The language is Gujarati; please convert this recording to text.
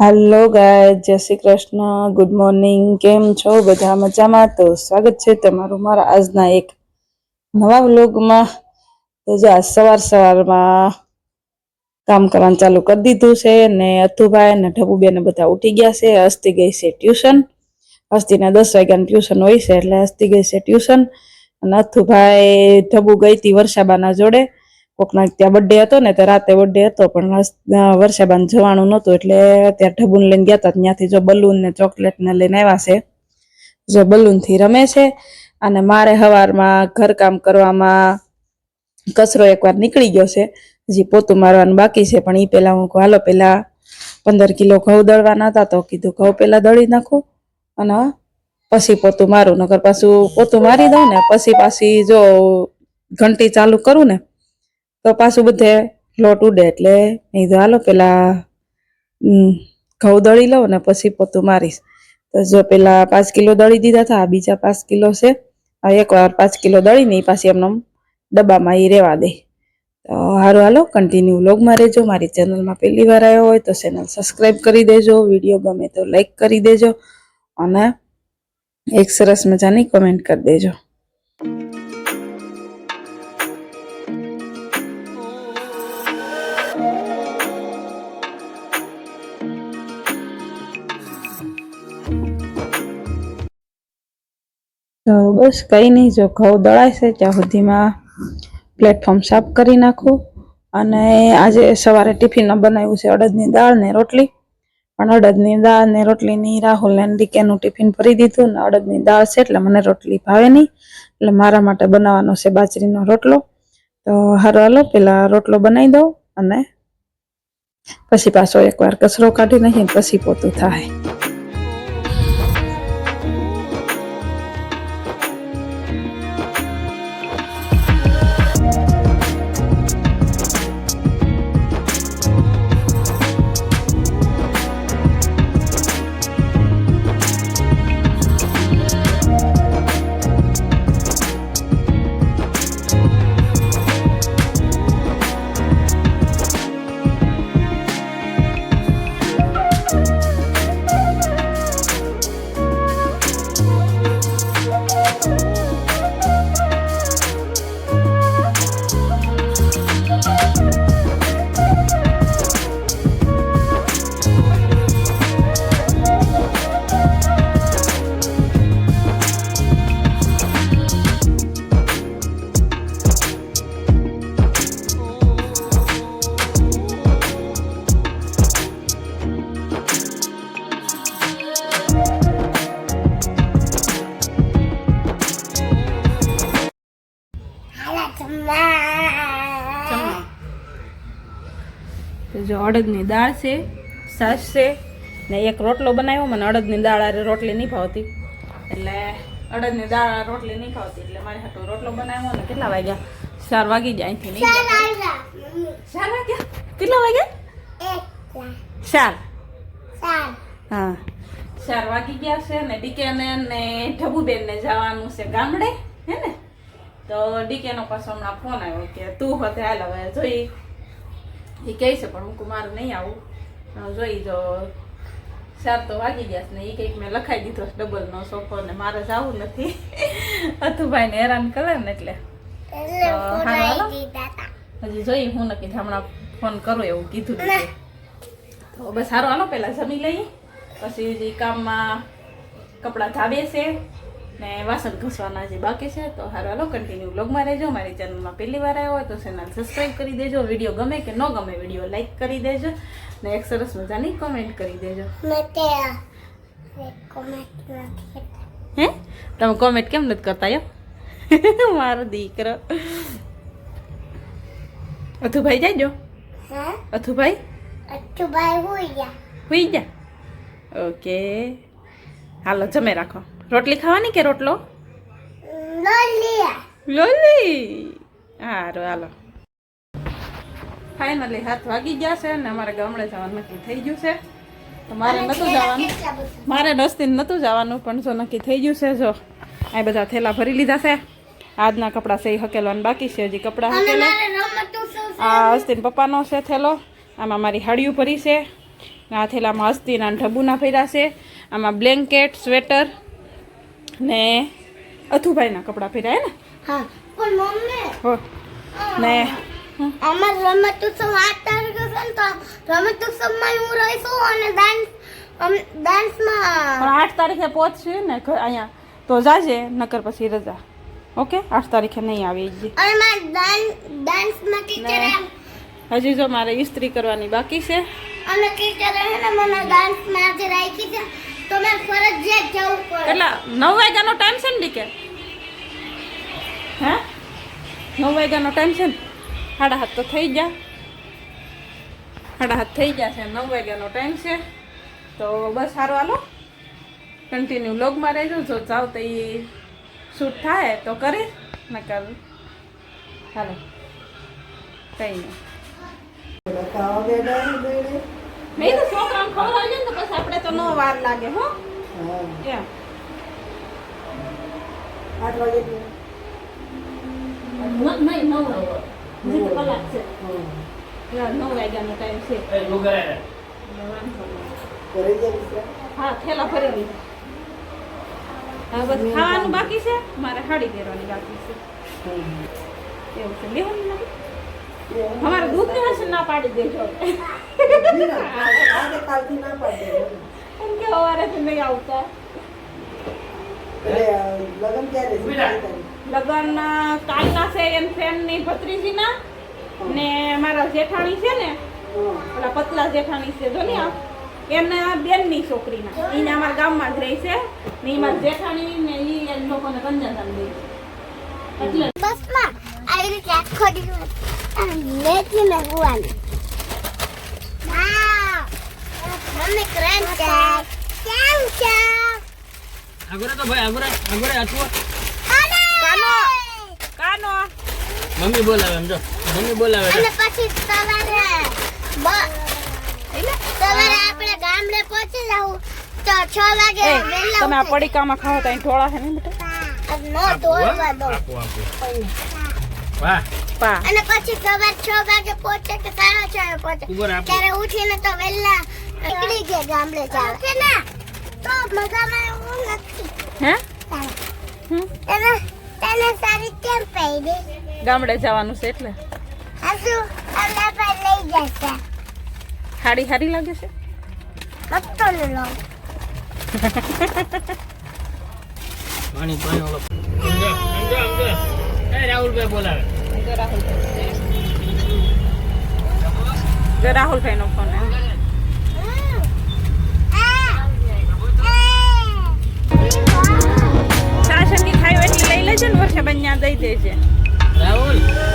હાલો ગાય જય શ્રી કૃષ્ણ. ગુડ મોર્નિંગ કેમ છો? બધા મજામાં? તો સ્વાગત છે તમારું મારા આજના એક નવા વ્લોગમાં. તો જો આજ સવાર સવારમાં કામ કરવાનું ચાલુ કરી દીધું છે ને અથુભાઈ ને ઢબુબેન બધા ઉઠી ગયા છે. હસ્તી ગઈ છે ટ્યુશન. હસ્તીને દસ વાગ્યાનું ટ્યુશન હોય છે એટલે હસ્તી ગઈ છે ટ્યુશન. અને અથુભાઈ ઢબુ ગઈ હતી વર્ષાબાના જોડે. કોકના ત્યાં બર્થડે હતો ને, તો રાતે બર્થડે હતો, પણ વર્ષાબાન જવાનું નહોતું, એટલે ત્યાં ઢબુન લઈને ગયા હતા ત્યાંથી જો બલૂન ને ચોકલેટ ને લઈને આવ્યા છે. જો બલૂનથી રમે છે, અને મારે હવારમાં ઘરકામ કરવામાં કચરો એકવાર નીકળી ગયો છે, હજી પોતું મારવાનું બાકી છે, પણ એ પહેલાં હું હાલો, પહેલાં પંદર કિલો ઘઉં દળવાના હતા, તો કીધું ઘઉં પહેલાં દળી નાખું, અને પછી પોતું મારું, નકર પાછું પોતું મારી દઉં ને, પછી પાછી જો ઘંટી ચાલુ કરું ને તો પાછું બધે લોટ ઉડે એટલે મેં તો હાલો, પેલા ઘઉં દળી લઉં ને પછી પોતું મારીશ. તો જો પેલા પાંચ કિલો દળી દીધા હતા આ બીજા પાંચ કિલો છે. એકવાર પાંચ કિલો દળીને એ પાછી એમને ડબ્બામાં એ રહેવા દે. તો હારું, હાલો કન્ટિન્યુ વ્લોગમાં રહેજો. મારી ચેનલમાં પહેલી વાર આવ્યો હોય તો ચેનલ સબસ્ક્રાઈબ કરી દેજો. વીડિયો ગમે તો લાઈક કરી દેજો અને એક સરસ મજાની કમેન્ટ કરી દેજો. તો બસ કંઈ નહીં, જો ઘઉં દળાય છે, ત્યાં સુધીમાં પ્લેટફોર્મ સાફ કરી નાખું. અને આજે સવારે ટિફિનમાં બનાવ્યું છે અડદની દાળ ને રોટલી. પણ અડદની દાળ ને રોટલીની રાહુલ ને ડીકેનું ટિફિન ભરી દીધું ને અડદની દાળ છે, એટલે મને રોટલી ભાવે નહીં. એટલે મારા માટે બનાવવાનો છે બાજરીનો રોટલો. તો હારો, હાલો, પેલા રોટલો બનાવી દઉં અને પછી પાછો એકવાર કચરો કાઢી નાખીને પછી પોતું થાય. જો અડદની દાળ છે છાશ છે ને એક રોટલો બનાવ્યો મને અડદની દાળ આરે રોટલી નહીં ભાવતી. એટલે અડદની દાળ રોટલી નહીં ભાવતી એટલે મારે હાટુ રોટલો બનાવ્યો ને કેટલા વાગ્યા? ચાર વાગી જાય અહીંથી. ચાર વાગ્યા. કેટલા વાગ્યા? ચાર. હા. ચાર વાગી ગયા છે ને ડીકેને ને ઢબુબેન ને જવાનું છે ગામડે હે ને? તો ડીકેનો પાછો હમણાં ફોન આવ્યો કે તું હોતે હાલ હવે જોઈ એ કહે છે પણ હું મારે નહીં આવું. જોઈ જો ચાર તો વાગી ગયા ને એ કંઈક મેં લખાઈ દીધો ડબલનો ડબલ નો સોફો ને મારે જવું નથી. અથુભાઈ ને હેરાન કરે ને એટલે. હજી જોઈ હું નક્કી હમણાં ફોન કરો એવું કીધું તો બસ સારું હાલો પહેલાં જમી લઈએ. પછી કામમાં કપડાં ધાબે છે. ને વાસણ ઘસવાના જે બાકી છે તો હારું હાલો કન્ટિન્યુ બ્લોગમાં રહેજો. મારી ચેનલમાં પહેલી વાર આવ્યો હોય તો ચેનલ સબસ્ક્રાઈબ કરી દેજો. વીડિયો ગમે કે ન ગમે વીડિયો લાઈક કરી દેજો. ને એક સરસ મજાની કોમેન્ટ કરી દેજો. હે? તમે કોમેન્ટ કેમ નથી કરતા યો? મારો દીકરો. અથુભાઈ જાજો. અથુભાઈ હુઈ જા ઓકે હાલો જમે રાખો. રોટલી ખાવાની કે રોટલો? લોલી. સારું હાલો. ફાઇનલી હાથ વાગી ગયા છે ને અમારે ગામડે જવાનું નક્કી થઈ ગયું છે. તો મારે નહોતું જવાનું. મારે રસ્તે નહોતું જવાનું પણ જો નક્કી થઈ ગયું છે જો. આ બધા થેલા ભરી લીધા છે. આજના કપડાં છે એ હકેલવાનું બાકી છે હજી કપડાં હકેલે. આ હસ્તીન પપ્પાનો છે થેલો. આમાં મારી હાડિયું ભરી છે. આ થેલામાં હસ્તીના ઢબુના ભર્યા છે. આમાં બ્લેન્કેટ સ્વેટર ને અથુભાઈના કપડાં હે ને? હા પણ મમ્મી હો. ને અમાર રમત ઉત્સવ આઠ તારીખે છે ને તો રમત ઉત્સવમાં હું રહીશું અને ડાન્સ ડાન્સમાં પણ આઠ તારીખે પહોંચશે ને અહીંયા. તો જાજે નકર પછી રજા. ઓકે? આઠ તારીખે નહીં આવી જ અને મારે ડાન્સ ડાન્સમાં ટીચરે હજી જો મારે ઇસ્ત્રી કરવાની બાકી છે. અને ટીચરે મને ડાન્સમાં આજે રાખી છે. તો મેં ફરજિયાત જવું પડે. એટલે નવ વાગ્યાનો ટાઈમ છે ને ડીકે? હે? નવ વાગ્યાનો ટાઈમ છે ને? સાડા હાથ તો થઈ ગયા. સાડા હાથ થઈ ગયા છે. નવ વાગ્યાનો ટાઈમ છે. તો બસ સારું હાલો. કન્ટિન્યુ લોગમાં રહેજો. જો જાવ તો એ શૂટ થાય તો કરીશ નકર હાલો. કંઈ નહીં નહીં તો છોકરાને ખવડાવજો ને તો પછી આપણે તો નો વાર લાગે હો. એમ. નહીં નવ હજી કલાક છે. નવ વાગ્યાનો ટાઈમ છે. હા થેલા ભરી લીધા હા બસ ખાવાનું બાકી છે? મારે હાડી પહેરવાની બાકી છે. એવું છે. લેવાનું નથી? અમારે દૂધ ને હશે ના પાડી દેજો. એમ કે સવારેથી નહીં આવતા. લગન કાલના છે એમ ફ્રેન્ડની ભત્રીજીના. ને મારા જેઠાણી છે ને ઓલા પતલા જેઠાણી છે જો ને આ, એના બેનની છોકરીના. એને અમારા ગામમાં જ રહી છે. ને એમાં જેઠાણી ને ઈ એ લોકોને કંજનધામ દે. છે. એટલે બસમાં આવી રીતે આખો દિવસ મેથી ને ગુવાની. મમ્મી ક્રેન છે કેમ છે? આગળ તો ભાઈ આગળ આગળ આટલું કાનો! કાનો મમ્મી બોલાવે એમ જો મમ્મી બોલાવે અને પછી સવારે સવારે આપણે ગામડે પહોંચી જવું તો છ વાગે એ, વહેલા તમે આ પડીકામાં ખાઓ તો અહીં ઢોળા છે ને બેટા નો દોડવા દો આપો આપો વાહ. પા અને પછી સવાર છ વાગે પહોંચે કે સારો છે પહોંચે. ત્યારે ઉઠીને તો વહેલા નીકળી ગયા ગામડે જાવ છે ને તો મજામાં એવું નથી હે? હમ? તને તને સારી કેમ પડી? ગામડે જવાનું છે એટલે. હજુ અમને પર લઈ જશે. હાડી હારી લાગે છે? મસ્તો લો પાણી પાણી ઓલો. એ રાહુલભાઈ બોલાવે. જો રાહુલભાઈ. નો ફોન હે. 谢谢来我问